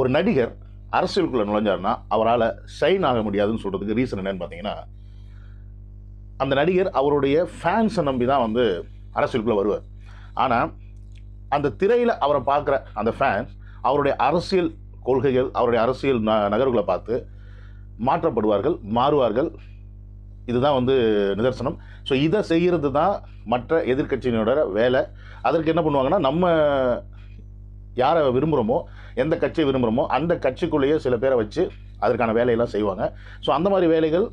ஒரு நடிகர் அரசியலுக்குள்ளே நுழைஞ்சாருன்னா அவரால் ஷைன் ஆக முடியாதுன்னு சொல்கிறதுக்கு ரீசன் என்னன்னு பார்த்தீங்கன்னா அந்த நடிகர் அவருடைய ஃபேன்ஸை நம்பி தான் வந்து அரசியலுக்குள்ளே வருவார். ஆனால் அந்த திரையில் அவரை பார்க்குற அந்த ஃபேன்ஸ் அவருடைய அரசியல் கொள்கைகள் அவருடைய அரசியல் ந நகர்வுகளை பார்த்து மாற்றப்படுவார்கள் மாறுவார்கள். இதுதான் வந்து நிதர்சனம். ஸோ இதை செய்கிறது தான் மற்ற எதிர்க்கட்சியினோட வேலை. அதற்கு என்ன பண்ணுவாங்கன்னா நம்ம யாரை விரும்புகிறோமோ எந்த கட்சியை விரும்புகிறோமோ அந்த கட்சிக்குள்ளேயே சில பேரை வச்சு அதற்கான வேலையெல்லாம் செய்வாங்க. ஸோ அந்த மாதிரி வேலைகள்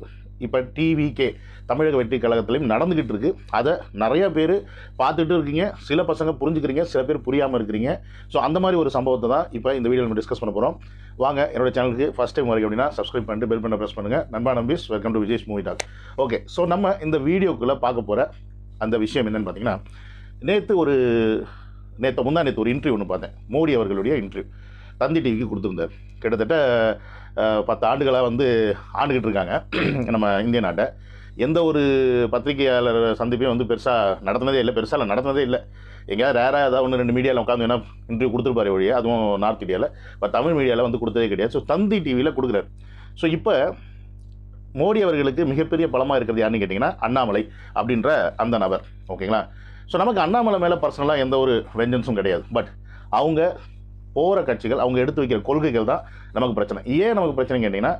இப்போ டிவிகே தமிழக வெற்றி கழகத்துலேயும் நடந்துக்கிட்டு இருக்குது அதை நிறைய பேர் பார்த்துட்டு இருக்கீங்க. சில பசங்க புரிஞ்சுக்கிறீங்க சில பேர் புரியாமல் இருக்கிறீங்க. ஸோ அந்த மாதிரி ஒரு சம்பவத்தை தான் இப்போ இந்த வீடியோ நம்ம டிஸ்கஸ் பண்ண போகிறோம் வாங்க என்னோட சேனலுக்கு ஃபஸ்ட் டைம் வரைக்கும் அப்படின்னா சப்ஸ்கிரைப் பண்ணிட்டு பெல் பண்ண ப்ரெஸ் பண்ணுங்கள் நண்பா நம்பிஸ் welcome to Vijay's movie talk okay so நம்ம இந்த வீடியோக்குள்ளே பார்க்க போகிற அந்த விஷயம் என்னன்னு பார்த்தீங்கன்னா நேற்று ஒரு நேற்று முந்தா நேற்று ஒரு இன்டர்வியூ ஒன்று பார்த்தேன். மோடி அவர்களுடைய இன்டர்வியூ தந்தி டிவிக்கு கொடுத்துருந்தார். கிட்டத்தட்ட பத்து ஆண்டுகளாக வந்து ஆண்டுகிட்டு இருக்காங்க நம்ம இந்திய நாட்டை. எந்த ஒரு பத்திரிகையாளர் சந்திப்பையும் வந்து பெருசாக நடத்தினதே இல்லை பெருசாக நடத்தினதே இல்லை. எங்கேயாவது ரேராக ஏதாவது ஒன்று ரெண்டு மீடியாவில் உட்காந்து வேணால் இன்டர்வியூ கொடுத்துருப்பாரு வழியே அதுவும் நார்த் இந்தியாவில் இப்போ தமிழ் மீடியாவில் வந்து கொடுத்ததே கிடையாது. ஸோ தந்தி டிவியில் கொடுக்குறாரு. ஸோ இப்போ மோடி அவர்களுக்கு மிகப்பெரிய பலமாக இருக்கிறது யாருன்னு கேட்டிங்கன்னா அண்ணாமலை அப்படின்ற அந்த நபர். ஓகேங்களா ஸோ நமக்கு அண்ணாமலை மேலே பர்சனலாக எந்த ஒரு வெஞ்சன்ஸும் கிடையாது. பட் அவங்க போகிற கட்சிகள் அவங்க எடுத்து வைக்கிற கொள்கைகள் தான் நமக்கு பிரச்சனை. ஏன் நமக்கு பிரச்சனை கேட்டிங்கன்னா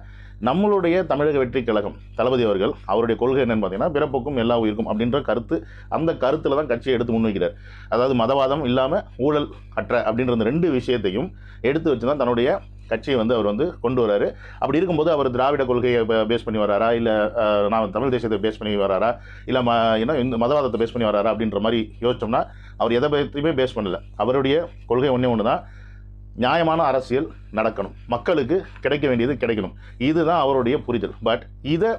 நம்மளுடைய தமிழக வெற்றி கழகம் தளபதி அவர்கள் அவருடைய கொள்கை என்னென்னு பார்த்தீங்கன்னா பிறப்புக்கும் எல்லா உயிருக்கும் அப்படின்ற கருத்து அந்த கருத்தில் தான் கட்சியை எடுத்து முன்வைக்கிறார். அதாவது மதவாதம் இல்லாமல் ஊழல் அற்ற அப்படின்ற அந்த ரெண்டு விஷயத்தையும் எடுத்து வச்சு தான் தன்னுடைய கட்சியை வந்து அவர் வந்து கொண்டு வராரு. அப்படி இருக்கும்போது அவர் திராவிட கொள்கையை பேஸ் பண்ணி வராரா? இல்லை நான் தமிழ் தேசியத்தை பேஸ் பண்ணி வராரா? இல்லை ம என்ன இந்த மதவாதத்தை பேஸ் பண்ணி வராரா அப்படின்ற மாதிரி யோசிச்சோம்னா அவர் எதை பற்றியுமே பேஸ் பண்ணல. அவருடைய கொள்கை ஒன்றே ஒன்று தான் நியாயமான அரசியல் நடக்கணும். மக்களுக்கு கிடைக்க வேண்டியது கிடைக்கணும். இதுதான் அவருடைய புரிதல். பட் இதை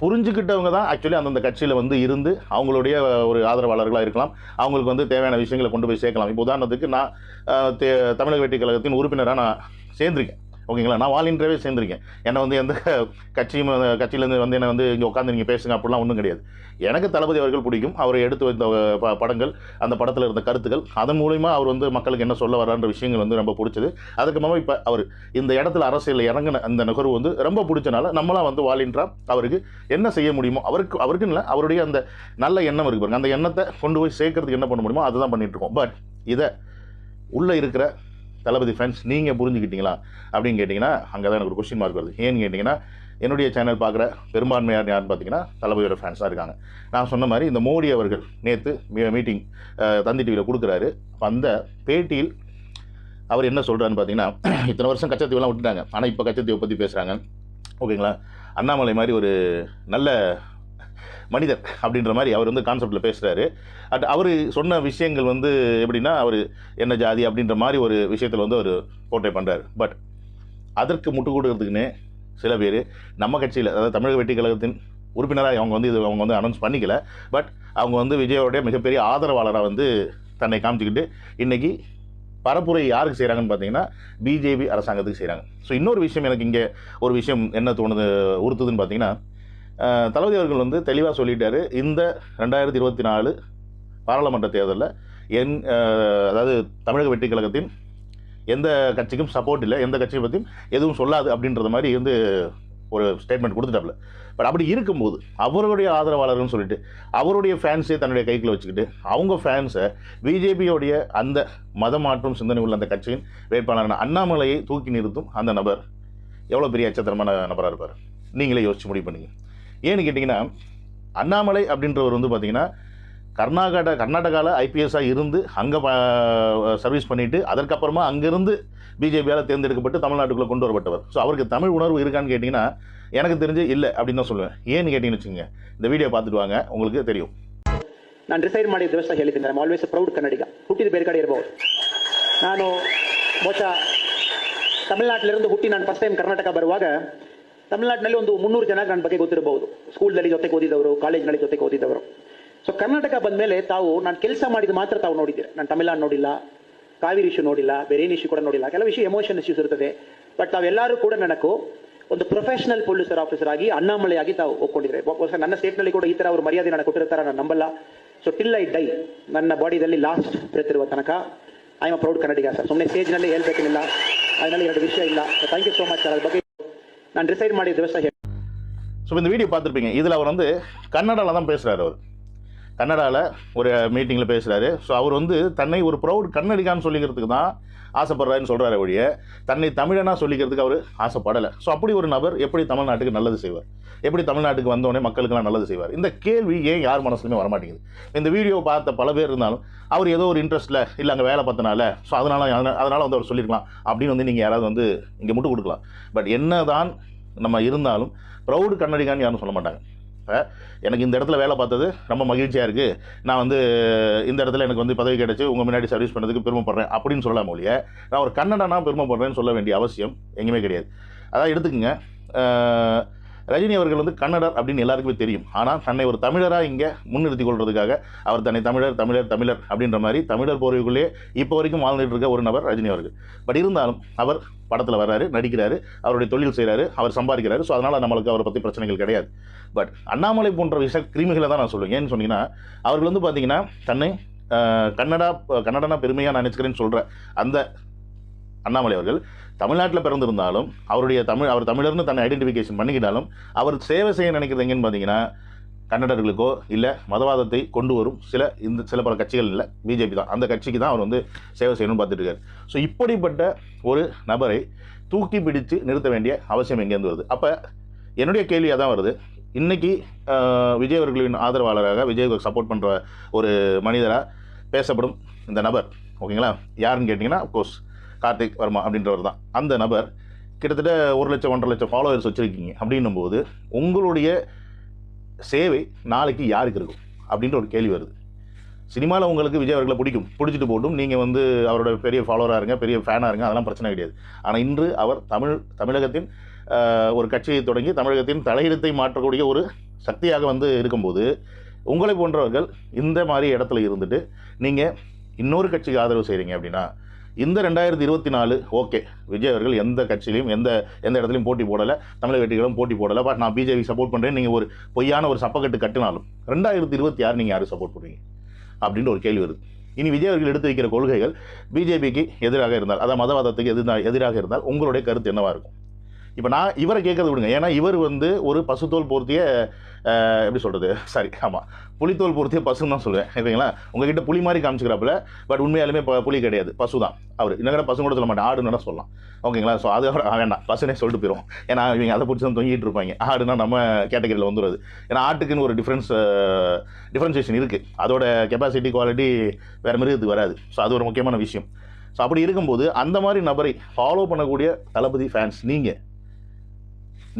புரிஞ்சுக்கிட்டவங்க தான் ஆக்சுவலி அந்தந்த கட்சியில் வந்து இருந்து அவங்களுடைய ஒரு ஆதரவாளர்களாக இருக்கலாம். அவங்களுக்கு வந்து தேவையான விஷயங்களை கொண்டு போய் சேர்க்கலாம். இப்போ உதாரணத்துக்கு நான் தே- தமிழக வெட்டி கழகத்தின் உறுப்பினராக நான் சேர்ந்திருக்கேன். ஓகேங்களா? நான் வாலின்றாவே சேர்ந்திருக்கேன். என்னை வந்து எந்த கட்சியும் கட்சியிலேருந்து வந்து என்னை வந்து இங்கே உட்காந்து நீங்கள் பேசுங்க அப்படிலாம் ஒன்றும் கிடையாது. எனக்கு தளபதி அவர்கள் பிடிக்கும். அவர் எடுத்து வைத்த ப- படங்கள் அந்த படத்தில் இருந்த கருத்துக்கள் அதன் மூலிமா அவர் வந்து மக்களுக்கு என்ன சொல்ல வரான்ற விஷயங்கள் வந்து ரொம்ப பிடிச்சது. அதுக்கு மேலே இப்போ அவர் இந்த இடத்துல அரசியலில் இறங்கின அந்த நுகர்வு வந்து ரொம்ப பிடிச்சனால நம்மளாம் வந்து வாலின்றா அவருக்கு என்ன செய்ய முடியுமோ அவருக்கு அவருக்குன்னு இல்லை அவருடைய அந்த நல்ல எண்ணம் இருக்கு பாருங்க. அந்த எண்ணத்தை கொண்டு போய் சேர்க்கறதுக்கு என்ன பண்ண முடியுமோ அதுதான் பண்ணிட்டு இருக்கோம். பட் இதை உள்ளே இருக்கிற தளபதி ஃபேன்ஸ் நீங்கள் புரிஞ்சுக்கிட்டீங்களா? அப்படின்னு கேட்டிங்கன்னா அங்கே தான் எனக்கு ஒரு கொஸ்டின் மார்க் வருது. ஏன்னு கேட்டிங்கன்னா என்னுடைய சேனல் பார்க்குற பெரும்பான்மையார் யாருன்னு பார்த்தீங்கன்னா தளபதியோட ஃபேன்ஸ் தான் இருக்காங்க. நான் சொன்ன மாதிரி இந்த மோடி அவர்கள் நேற்று மீட்டிங் தந்தி டிவியில் கொடுக்குறாரு. அந்த பேட்டியில் அவர் என்ன சொல்கிறாருன்னு பார்த்தீங்கன்னா இத்தனை வருஷம் கச்சத்தீவெல்லாம் விட்டுட்டாங்க. ஆனால் இப்போ கச்சத்தீவை பற்றி பேசுகிறாங்க ஓகேங்களா? அண்ணாமலை மாதிரி ஒரு நல்ல மனிதர் அப்படின்ற மாதிரி அவர் வந்து கான்செப்டில் பேசுகிறாரு அட் அவர் சொன்ன விஷயங்கள் வந்து எப்படின்னா அவர் என்ன ஜாதி அப்படின்ற மாதிரி ஒரு விஷயத்தில் வந்து அவர் போர்ட்ரே பண்ணுறாரு பட் அதற்கு முட்டு கொடுக்கறதுக்குன்னு சில பேர் நம்ம கட்சியில் அதாவது தமிழக வெட்டி கழகத்தின் உறுப்பினராக அவங்க வந்து இது அவங்க வந்து அனௌன்ஸ் பண்ணிக்கல. பட் அவங்க வந்து விஜயோடைய மிகப்பெரிய ஆதரவாளராக வந்து தன்னை காமிச்சிக்கிட்டு இன்றைக்கி பரப்புரை யாருக்கு செய்கிறாங்கன்னு பார்த்தீங்கன்னா பிஜேபி அரசாங்கத்துக்கு செய்கிறாங்க ஸோ இன்னொரு விஷயம் எனக்கு இங்கே ஒரு விஷயம் என்ன தோணுது உறுத்துதுன்னு பார்த்தீங்கன்னா தளபதி அவர்கள் வந்து தெளிவாக சொல்லிட்டாரு. இந்த ரெண்டாயிரத்தி இருபத்தி நாலு பாராளுமன்ற தேர்தலில் என் அதாவது தமிழக வெற்றி கழகத்தின் எந்த கட்சிக்கும் சப்போர்ட் இல்லை எந்த கட்சியை பற்றியும் எதுவும் சொல்லாது அப்படின்றத மாதிரி வந்து ஒரு ஸ்டேட்மெண்ட் கொடுத்துட்டாப்புல. பட் அப்படி இருக்கும்போது அவருடைய ஆதரவாளர்கள்னு சொல்லிட்டு அவருடைய ஃபேன்ஸே தன்னுடைய கைக்குள்ள வச்சுக்கிட்டு அவங்க ஃபேன்ஸை பிஜேபியோடைய அந்த மதமாற்றம் சிந்தனை உள்ள அந்த கட்சியின் வேட்பாளரான அண்ணாமலையை தூக்கி நிறுத்தும் அந்த நபர் எவ்வளோ பெரிய அச்சத்தனமான நபராக இருப்பார்? நீங்களே யோசிச்சு முடிவு பண்ணுங்க. ஏன்னு கேட்டிங்கன்னா அண்ணாமலை அப்படின்றவர் வந்து பார்த்திங்கன்னா கர்நாடகா கர்நாடகாவில் ஐபிஎஸ்ஸாக இருந்து அங்கே சர்வீஸ் பண்ணிவிட்டு அதற்கப்புறமா அங்கேருந்து பிஜேபியால் தேர்ந்தெடுக்கப்பட்டு தமிழ்நாட்டுக்குள்ளே கொண்டு வரப்பட்டவர். ஸோ அவருக்கு தமிழ் உணர்வு இருக்கான்னு கேட்டிங்கன்னா எனக்கு தெரிஞ்சு இல்லை அப்படின்னு தான் சொல்லுவேன். ஏன்னு கேட்டிங்கன்னு வச்சுங்க இந்த வீடியோ பார்த்துட்டு வாங்க உங்களுக்கு தெரியும். நான் ರಿಸೈನ್ மாடி ದಿವಸ ಹೇಳಿದ್ದೀನಿ ಐ ಆಲ್ವೇಸ್ ಪ್ರೌಡ್ ಕನ್ನಡಿಗ ಹುಟ್ಟಿದ ಬೇರೆ ಕಡೆ ಇರಬಹುದು ನಾನು ಬಹುಶಃ ತಮಿಳ್ನಾಟಿಲಿருந்து ಹುಟ್ಟಿ ನಾನು ಫಸ್ಟ್ ಟೈಮ್ ಕರ್ನಾಟಕ ಬರುವಾಗ ತಮಿಳ್ನಾಡಿನಲ್ಲಿ ಒಂದು ಮುನ್ನೂರು ಜನ ನನ್ನ ಬಗ್ಗೆ ಗೊತ್ತಿರಬಹುದು. ಸ್ಕೂಲ್ನಲ್ಲಿ ಜೊತೆಗೆ ಓದಿದವರು, ಕಾಲೇಜ್ನಲ್ಲಿ ಜೊತೆಗೆ ಓದಿದವರು. ಸೊ ಕರ್ನಾಟಕ ಬಂದ ಮೇಲೆ ತಾವು, ನಾನು ಕೆಲಸ ಮಾಡಿದ ಮಾತ್ರ ತಾವು ನೋಡಿದ್ದೀರಿ. ನಾನು ತಮಿಳ್ನಾಡು ನೋಡಿಲ್ಲ, ಕಾವೇರಿ ಇಶ್ಯೂ ನೋಡಿಲ್ಲ, ಬೇರೆ ಏನು ಇಶ್ಯೂ ಕೂಡ ನೋಡಿಲ್ಲ. ಕೆಲವು ವಿಷಯ ಎಮೋಷನ್ ಇಶ್ಯೂಸ್ ಇರ್ತದೆ. ಬಟ್ ತಾವೆಲ್ಲರೂ ಕೂಡ ನನಗೂ ಒಂದು ಪ್ರೊಫೆಷನಲ್ ಪೊಲೀಸರ್ ಆಫೀಸರ್ ಆಗಿ ಅಣ್ಣಾಮಳೆಯಾಗಿ ತಾವು ಒಪ್ಕೊಂಡಿದ್ರೆ. ನನ್ನ ಸ್ಟೇಟ್ನಲ್ಲಿ ಕೂಡ ಈ ತರ ಅವರು ಮರ್ಯಾದೆ ನನಗೆ ಕೊಟ್ಟಿರ್ತಾರ ನಾನು ನಂಬಲ್ಲ. ಸೊ ಟಿಲ್ ಐ ಡೈ ನನ್ನ ಬಾಡಿದಲ್ಲಿ ಲಾಸ್ಟ್ ಇರುವ ತನಕ I am proud Kannadiga sir ಸುಮ್ಮನೆ ಸ್ಟೇಜ್ನಲ್ಲಿ ಹೇಳ್ಬೇಕೇನಿಲ್ಲ ಅದರಲ್ಲಿ ಎರಡು ವಿಷಯ ಇಲ್ಲ. Thank you so much sir ಅದ್ರ ಬಗ್ಗೆ ನಾನು ಡಿಸೈಡ್ ಮಾಡಿದ ದಿವಸ ಹೇಳಿ ஸோ இந்த வீடியோ பார்த்துருப்பீங்க இதில் அவர் வந்து கன்னடாவில் தான் பேசுகிறாரு அவர் கன்னடாவில் ஒரு மீட்டிங்கில் பேசுகிறாரு ஸோ அவர் வந்து தன்னை ஒரு ப்ரௌட் கன்னடிகான்னு சொல்லிக்கிறதுக்கு தான் ஆசைப்படுறாருன்னு சொல்கிறாரு ஒழிய தன்னை தமிழனாக சொல்லிக்கிறதுக்கு அவர் ஆசைப்படலை. ஸோ அப்படி ஒரு நபர் எப்படி தமிழ்நாட்டுக்கு நல்லது செய்வார்? எப்படி தமிழ்நாட்டுக்கு வந்தோடனே மக்களுக்கெல்லாம் நல்லது செய்வார்? இந்த கேள்வி ஏன் யார் மனசுலையுமே வரமாட்டேங்குது. இந்த வீடியோ பார்த்த பல பேர் இருந்தாலும் அவர் ஏதோ ஒரு இன்ட்ரெஸ்ட்டில் இல்லை அங்கே வேலை பார்த்தனால ஸோ அதனால் அதனால் வந்து அவர் சொல்லியிருக்கலாம் அப்படின்னு வந்து நீங்கள் யாராவது வந்து இங்கே முட்டு கொடுக்கலாம். பட் என்ன தான் நம்ம இருந்தாலும் ப்ரௌடு கண்ணடிகான்னு யாரும் சொல்ல மாட்டாங்க. இப்போ எனக்கு இந்த இடத்துல வேலை பார்த்தது ரொம்ப மகிழ்ச்சியாக இருக்குது நான் வந்து இந்த இடத்துல எனக்கு வந்து பதவி கிடச்சி உங்கள் முன்னாடி சர்வீஸ் பண்ணதுக்கு பெருமைப்படுறேன் அப்படின்னு சொல்லலாம் ஒழிய நான் ஒரு கன்னடனா பெருமைப்படுறேன்னு சொல்ல வேண்டிய அவசியம் எங்கேயுமே கிடையாது. அதான் எடுத்துக்கோங்க. ரஜினி அவர்கள் வந்து கன்னடர் அப்படின்னு எல்லாருக்குமே தெரியும். ஆனால் தன்னை ஒரு தமிழராக இங்கே முன்னிறுத்திக் கொள்றதுக்காக அவர் தன்னை தமிழர் தமிழர் தமிழர் அப்படின்ற மாதிரி தமிழர் போர்வைக்குள்ளேயே இப்போ வரைக்கும் வாழ்ந்துட்டு இருக்க ஒரு நபர் ரஜினி அவர்கள். பட் இருந்தாலும் அவர் படத்தில் வர்றாரு நடிக்கிறாரு அவருடைய தொழில் செய்கிறாரு அவர் சம்பாதிக்கிறாரு. ஸோ அதனால் நம்மளுக்கு அவரை பற்றி பிரச்சனைகள் கிடையாது. பட் அண்ணாமலை போன்ற விஷ கிருமிகளை தான் நான் சொல்லுவேன் ஏன்னு சொன்னீங்கன்னா அவர்கள் வந்து பார்த்தீங்கன்னா தன்னை கன்னடா கன்னடனா பெருமையாக நினச்சிக்கிறேன்னு சொல்கிற அந்த அண்ணாமலை அவர்கள் தமிழ்நாட்டில் பிறந்திருந்தாலும் அவருடைய தமிழ் அவர் தமிழர்னு தன்னை ஐடென்டிஃபிகேஷன் பண்ணிக்கிட்டாலும் அவர் சேவை செய்ய நினைக்கிறது எங்கன்னு பார்த்தீங்கன்னா கன்னடர்களுக்கோ இல்லை மதவாதத்தை கொண்டு வரும் சில இந்த சில பல கட்சிகள் இல்லை பிஜேபி தான். அந்த கட்சிக்கு தான் அவர் வந்து சேவை செய்யணும்னு பார்த்துட்டு இருக்காரு. ஸோ இப்படிப்பட்ட ஒரு நபரை தூக்கி பிடித்து நிறுத்த வேண்டிய அவசியம் எங்கேருந்து வருது? அப்போ என்னுடைய கேள்வியாக தான் வருது இன்றைக்கி விஜய் அவர்களின் ஆதரவாளராக விஜய் சப்போர்ட் பண்ணுற ஒரு மனிதராக பேசப்படும் இந்த நபர். ஓகேங்களா? யாருன்னு கேட்டிங்கன்னா அஃப்கோர்ஸ் கார்த்திக் வர்மா அப்படின்றவர் தான். அந்த நபர் கிட்டத்தட்ட ஒரு லட்சம் ஒன்றரை லட்சம் ஃபாலோவர்ஸ் வச்சுருக்கீங்க அப்படின்னும் போது உங்களுடைய சேவை நாளைக்கு யாருக்கு இருக்கும் அப்படின்ற ஒரு கேள்வி வருது. சினிமாவில் உங்களுக்கு விஜய் அவர்களை பிடிக்கும். பிடிச்சிட்டு போட்டும். நீங்கள் வந்து அவரோட பெரிய ஃபாலோவராக இருங்க பெரிய ஃபேனாக இருங்க அதெல்லாம் பிரச்சனை கிடையாது. ஆனால் இன்று அவர் தமிழ் தமிழகத்தின் ஒரு கட்சியை தொடங்கி தமிழகத்தின் தலையிடத்தை மாற்றக்கூடிய ஒரு சக்தியாக வந்து இருக்கும்போது உங்களை போன்றவர்கள் இந்த மாதிரி இடத்துல இருந்துட்டு நீங்கள் இன்னொரு கட்சிக்கு ஆதரவு செய்கிறீங்க அப்படின்னா இந்த ரெண்டாயிரத்தி இருபத்தி நாலு ஓகே விஜய் அவர்கள் எந்த கட்சியிலையும் எந்த எந்த இடத்துலையும் போட்டி போடலை. தமிழக வெற்றிகளும் போட்டி போடலை. பட் நான் பிஜேபி சப்போர்ட் பண்ணுறேன் நீங்கள் ஒரு பொய்யான ஒரு சப்பக்கட்டு கட்டினாலும் ரெண்டாயிரத்தி இருபத்தி ஆறு நீங்கள் யாரும் சப்போர்ட் பண்ணுவீங்க அப்படின்ற ஒரு கேள்வி வருது. இனி விஜய் அவர்கள் எடுத்து வைக்கிற கொள்கைகள் பிஜேபிக்கு எதிராக இருந்தால் அதாவது மதவாதத்துக்கு எதிரா எதிராக இருந்தால் உங்களுடைய கருத்து என்னவாக இருக்கும்? இப்போ நான் இவரை கேட்கறது விடுங்க. ஏன்னா இவர் வந்து ஒரு பசுத்தோல் போர்த்திய எப்படி சொல்கிறது சாரி ஆமாம் புலித்தோல் பொறுத்தே பசுன்னு தான் சொல்லுவேன். சரிங்களா? உங்ககிட்ட புலி மாதிரி காமிச்சிக்கிறாப்புல பட் உண்மையாலுமே புலி கிடையாது. பசு தான். அவர். இன்னும் பசு கூட சொல்ல மாட்டேன் ஆடுன்னு தான் சொல்லலாம். ஓகேங்களா? ஸோ அது வேண்டாம். பசுனே சொல்லிட்டு போயிடும் ஏன்னா இவங்க அதை பிடிச்சி தான் தொங்கிட்டு இருப்பாங்க. ஆடுனா நம்ம கேட்டகரியில் வந்துடுது ஏன்னா ஆட்டுக்குன்னு ஒரு டிஃப்ரென்ஸ் டிஃப்ரென்சியேஷன் இருக்குது அதோட கெப்பாசிட்டி குவாலிட்டி வேறு மிருகத்துக்கு வராது. ஸோ அது ஒரு முக்கியமான விஷயம். ஸோ அப்படி இருக்கும்போது அந்த மாதிரி நபரை ஃபாலோ பண்ணக்கூடிய தளபதி ஃபேன்ஸ் நீங்கள்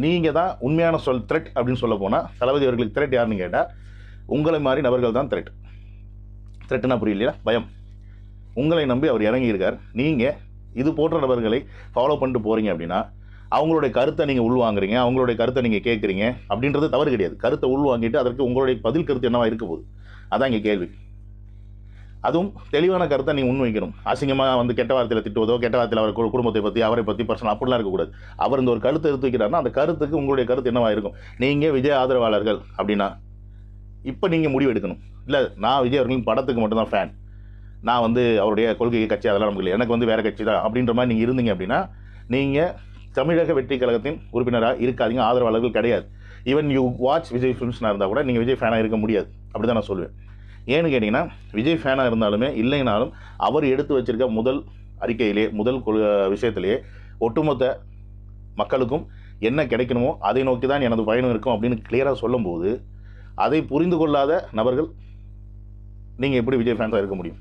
நீங்கள் தான் உண்மையான சொல் த்ரெட் அப்படின்னு சொல்ல போனால் தளபதி அவர்களுக்கு த்ரெட் யாருன்னு கேட்டால் உங்களை மாதிரி நபர்கள் தான் த்ரெட் த்ரெட்டுனா புரியலையா? பயம். உங்களை நம்பி அவர் இறங்கியிருக்கார் நீங்கள் இது போன்ற நபர்களை ஃபாலோ பண்ணிட்டு போகிறீங்க அப்படின்னா அவங்களுடைய கருத்தை நீங்கள் உள்வாங்குறீங்க அவங்களுடைய கருத்தை நீங்கள் கேட்குறீங்க அப்படின்றது தவறு கிடையாது. கருத்தை உள்வாங்கிட்டு அதற்கு உங்களுடைய பதில் கருத்து என்னவா இருக்க போகுது? அதான் இங்கே கேள்வி. அதுவும் தெளிவான கருத்தை நீ முன்வைக்கணும். அசிங்கமாக வந்து கெட்ட வார்த்தையில் திட்டுவதோ கெட்ட வார்த்தையில் அவர் குடும்பத்தை பற்றி அவரை பற்றி பர்சனல் அப்படிலாம் இருக்கக்கூடாது. அவர் இந்த ஒரு கருத்தை எடுத்து வைக்கிறாருன்னா அந்த கருத்துக்கு உங்களுடைய கருத்து என்னவாக இருக்கும்? நீங்கள் விஜய் ஆதரவாளர்கள் அப்படின்னா இப்போ நீங்கள் முடிவு எடுக்கணும். இல்லை நான் விஜய் அவர்களின் படத்துக்கு மட்டும்தான் ஃபேன் நான் வந்து அவருடைய கொள்கை கட்சி அதெல்லாம் நமக்கு இல்லை. எனக்கு வந்து வேறு கட்சி தான் அப்படின்ற மாதிரி நீங்கள் இருந்தீங்க அப்படின்னா நீங்கள் தமிழக வெற்றி கழகத்தின் உறுப்பினராக இருக்காதீங்க. ஆதரவாளர்கள் கிடையாது. ஈவன் யூ வாட்ச் விஜய் ஃபிலிம்ஸ்னா இருந்தால் கூட நீங்கள் விஜய் ஃபேனாக இருக்க முடியாது. அப்படி தான் நான் சொல்லுவேன் ஏன்னு கேட்டிங்கன்னா விஜய் ஃபேனாக இருந்தாலுமே இல்லைனாலும் அவர் எடுத்து வச்சிருக்க முதல் அறிக்கையிலே முதல் கொள் விஷயத்திலேயே ஒட்டுமொத்த மக்களுக்கும் என்ன கிடைக்கணுமோ அதை நோக்கி தான் எனது பயணம் இருக்கும் அப்படின்னு கிளியராக சொல்லும்போது அதை புரிந்து கொள்ளாத நபர்கள் நீங்கள் எப்படி விஜய் ஃபேன்ஸாக இருக்க முடியும்?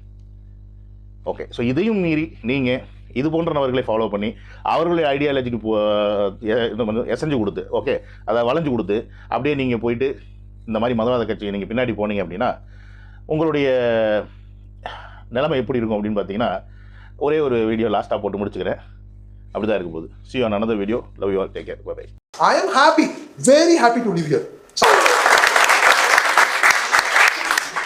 ஓகே ஸோ இதையும் மீறி நீங்கள் இது போன்ற நபர்களை ஃபாலோ பண்ணி அவர்களுடைய ஐடியாலஜிக்கு எசைஞ்சு எசஞ்சு கொடுத்து ஓகே அதை வளைஞ்சு கொடுத்து அப்படியே நீங்கள் போயிட்டு இந்த மாதிரி மதவாத கட்சி நீங்கள் பின்னாடி போனீங்க அப்படின்னா உங்களுடைய நிலைமை எப்படி இருக்கும் அப்படின்னு பார்த்தீங்கன்னா ஒரே ஒரு வீடியோ லாஸ்ட்டாக போட்டு முடிச்சுக்கிறேன். அப்படி தான் இருக்கும் போது. See on another video love you all take care bye I happy happy, very happy to live here.